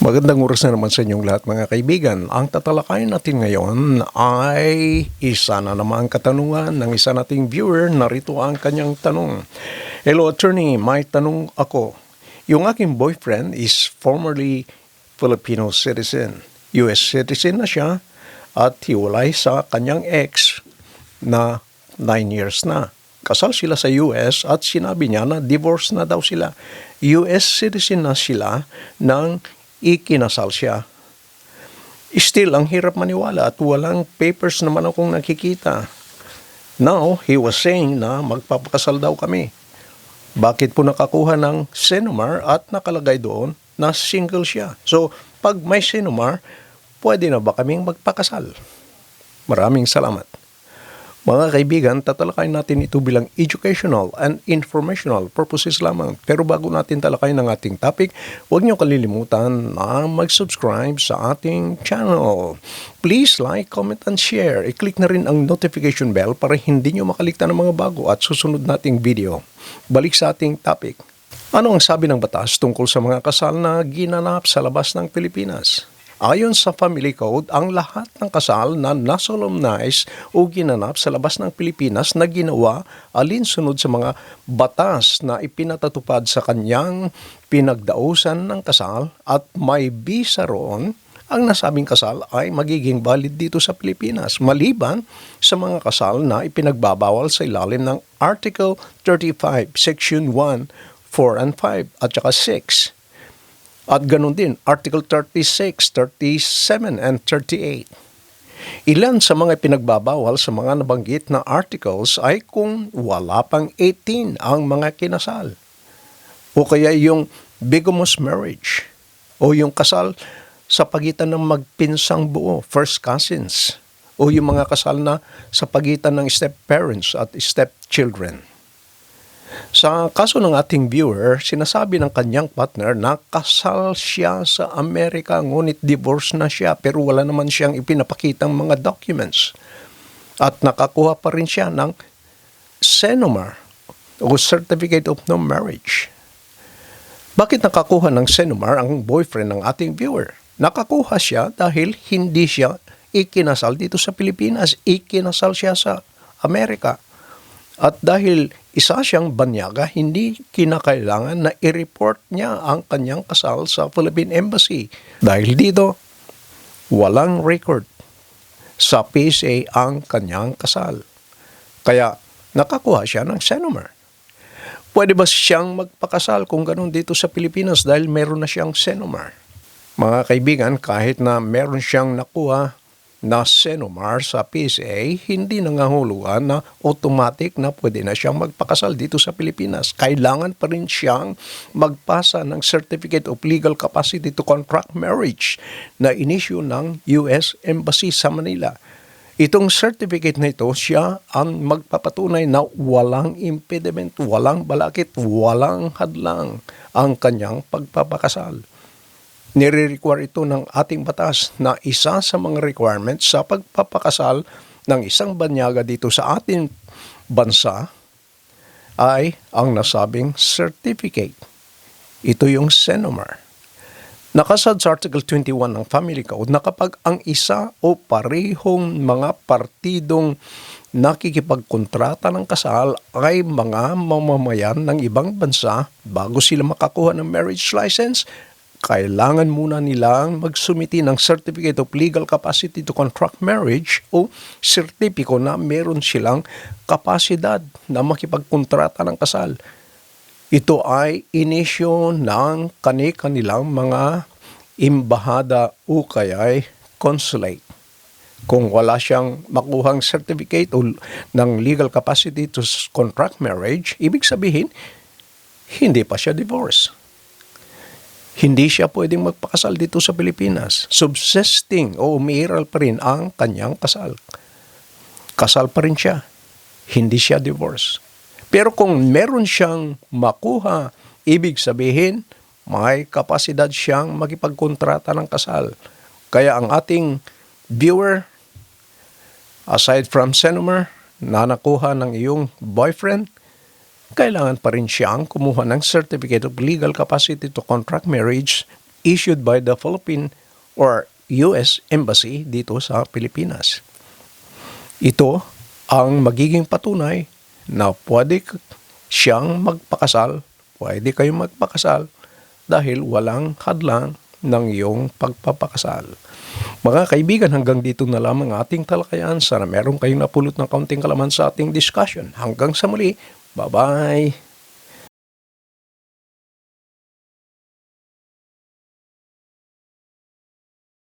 Magandang oras na naman sa inyong lahat mga kaibigan. Ang tatalakayin natin ngayon ay isa na naman katanungan ng isa nating viewer. Narito ang kanyang tanong. Hello attorney, may tanong ako. Yung aking boyfriend is formerly Filipino citizen. US citizen na siya at hiwalay sa kanyang ex na 9 years na. Kasal sila sa US at sinabi niya na divorce na daw sila. US citizen na sila nang ikinasal siya. Still, ang hirap maniwala at walang papers naman akong nakikita. Now, he was saying na magpapakasal daw kami. Bakit po nakakuha ng Senomar at nakalagay doon na single siya? So, pag may Senomar, pwede na ba kaming magpakasal? Maraming salamat. Mga kaibigan, tatalakayin natin ito bilang educational and informational purposes lamang. Pero bago natin talakayin ang ating topic, huwag niyo kalilimutan na mag-subscribe sa ating channel. Please like, comment, and share. I-click na rin ang notification bell para hindi niyo makaligtan ng mga bago at susunod nating video. Balik sa ating topic. Ano ang sabi ng batas tungkol sa mga kasal na ginanap sa labas ng Pilipinas? Ayon sa Family Code, ang lahat ng kasal na nasolemnize o ginanap sa labas ng Pilipinas na ginawa alinsunod sa mga batas na ipinatatupad sa kanyang pinagdausan ng kasal at may bisa roon, ang nasabing kasal ay magiging valid dito sa Pilipinas maliban sa mga kasal na ipinagbabawal sa ilalim ng Article 35, Section 1, 4 and 5 at saka 6 at ganun din, Article 36, 37, and 38. Ilan sa mga pinagbabawal sa mga nabanggit na articles ay kung wala pang 18 ang mga kinasal. O kaya yung bigamous marriage o yung kasal sa pagitan ng magpinsang buo, first cousins, o yung mga kasal na sa pagitan ng step-parents at step-children. Sa kaso ng ating viewer, sinasabi ng kanyang partner na kasal siya sa Amerika ngunit divorce na siya pero wala naman siyang ipinapakitang mga documents. At nakakuha pa rin siya ng Senomar o Certificate of No Marriage. Bakit nakakuha ng Senomar ang boyfriend ng ating viewer? Nakakuha siya dahil hindi siya ikinasal dito sa Pilipinas, ikinasal siya sa Amerika. At dahil isa siyang banyaga, hindi kinakailangan na i-report niya ang kanyang kasal sa Philippine Embassy. Dahil dito, walang record sa PSA ang kanyang kasal. Kaya nakakuha siya ng Senomar. Pwede ba siyang magpakasal kung ganun dito sa Pilipinas dahil meron na siyang Senomar? Mga kaibigan, kahit na meron siyang nakuha na Senomar sa PSA, hindi nanganguluhan na automatic na pwede na siyang magpakasal dito sa Pilipinas. Kailangan pa rin siyang magpasa ng Certificate of Legal Capacity to Contract Marriage na inisyu ng US Embassy sa Manila. Itong certificate na ito, siya ang magpapatunay na walang impediment, walang balakit, walang hadlang ang kanyang pagpapakasal. Nire-require ito ng ating batas na isa sa mga requirements sa pagpapakasal ng isang banyaga dito sa ating bansa ay ang nasabing certificate. Ito yung Senomar. Nakasad sa Article 21 ng Family Code na kapag ang isa o parehong mga partidong nakikipagkontrata ng kasal ay mga mamamayan ng ibang bansa bago sila makakuha ng marriage license, kailangan muna nilang magsumiti ng Certificate of Legal Capacity to Contract Marriage o sertipiko na meron silang kapasidad na makipagkontrata ng kasal. Ito ay inisyo ng kani-kanilang mga imbahada o kaya'y consulate. Kung wala siyang makuhang certificate o ng legal capacity to contract marriage, ibig sabihin, hindi pa siya divorce hindi siya pwedeng magpakasal dito sa Pilipinas. Subsisting o umiiral pa rin ang kanyang kasal. Kasal pa rin siya. Hindi siya divorce. Pero kung meron siyang makuha, ibig sabihin, may kapasidad siyang makipagkontrata ng kasal. Kaya ang ating viewer, aside from Senomar, na nakuha ng iyong boyfriend, kailangan pa rin siyang kumuha ng Certificate of Legal Capacity to Contract Marriage issued by the Philippine or US Embassy dito sa Pilipinas. Ito ang magiging patunay na pwede siyang magpakasal, pwede kayong magpakasal dahil walang hadlang ng iyong pagpapakasal. Mga kaibigan, hanggang dito na lamang ang ating talakayan. Sana meron kayong napulot ng kaunting kalaman sa ating discussion. Hanggang sa muli, Bye bye.